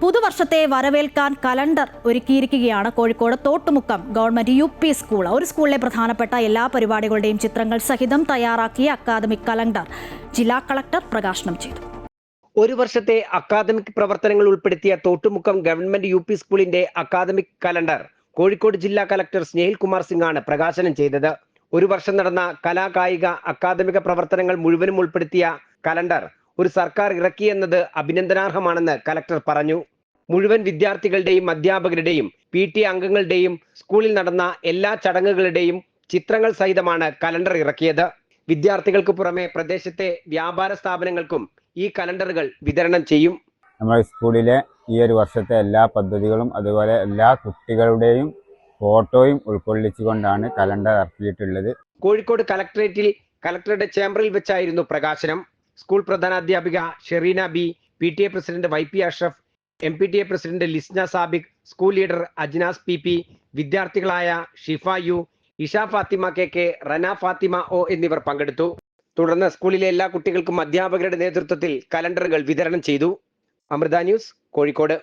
പുതുവർഷത്തെ വരവേൽക്കാൻ calendar ഒരുക്കിയിരിക്കുകയാണ് Kozhikode Thottumukkam government U P school. ഒരു സ്കൂളിലെ പ്രധാനപ്പെട്ട എല്ലാ പരിപാടികളുടെയും ചിത്രങ്ങൾ സഹിതം തയ്യാറാക്കിയ അക്കാദമിക് കലണ്ടർ ജില്ലാ കളക്ടർ പ്രകാശനം ചെയ്തു. ഒരു വർഷത്തെ അക്കാദമിക് പ്രവർത്തനങ്ങൾ ഉൾപ്പെടുത്തിയ തോട്ടുമുക്കം ഗവൺമെന്റ് യു സ്കൂളിന്റെ അക്കാദമിക് കലണ്ടർ കോഴിക്കോട് ജില്ലാ കലക്ടർ സ്നേഹിൽ കുമാർ സിംഗ് ആണ് പ്രകാശനം ചെയ്തത്. ഒരു വർഷം നടന്ന കലാകായിക അക്കാദമിക പ്രവർത്തനങ്ങൾ മുഴുവനും ഉൾപ്പെടുത്തിയ കലണ്ടർ ഒരു സർക്കാർ ഇറക്കിയെന്നത് അഭിനന്ദനാർഹമാണെന്ന് കലക്ടർ പറഞ്ഞു. മുഴുവൻ വിദ്യാർത്ഥികളുടെയും അധ്യാപകരുടെയും പി ടി അംഗങ്ങളുടെയും സ്കൂളിൽ നടന്ന എല്ലാ ചടങ്ങുകളുടെയും ചിത്രങ്ങൾ സഹിതമാണ് കലണ്ടർ ഇറക്കിയത്. വിദ്യാർത്ഥികൾക്ക് പുറമെ പ്രദേശത്തെ വ്യാപാര സ്ഥാപനങ്ങൾക്കും ഈ കലണ്ടറുകൾ വിതരണം ചെയ്യും. നമ്മുടെ സ്കൂളിലെ ഈ ഒരു വർഷത്തെ എല്ലാ പദ്ധതികളും അതുപോലെ എല്ലാ കുട്ടികളുടെയും ഫോട്ടോയും ഉൾക്കൊള്ളിച്ചുകൊണ്ടാണ് കലണ്ടർ ഇറക്കിയിട്ടുള്ളത്. കോഴിക്കോട് കലക്ടറേറ്റിൽ കലക്ടറുടെ ചേംബറിൽ വെച്ചായിരുന്നു പ്രകാശനം. School പ്രധാനാധ്യാപിക Sherina B P T A president Y P Ashraf M P T A president Lisna Sabik school leader Ajnas P P വിദ്യാർത്ഥികളായ Shifa U Isha Fathima K K Rana Fathima O എന്നിവർ പങ്കെടുത്തു. തുടർന്ന് സ്കൂളിലെ എല്ലാ കുട്ടികൾക്കും അധ്യാപകരുടെ നേതൃത്വത്തിൽ കലണ്ടറുകൾ വിതരണം ചെയ്തു. അമൃത ന്യൂസ് കോഴിക്കോട്.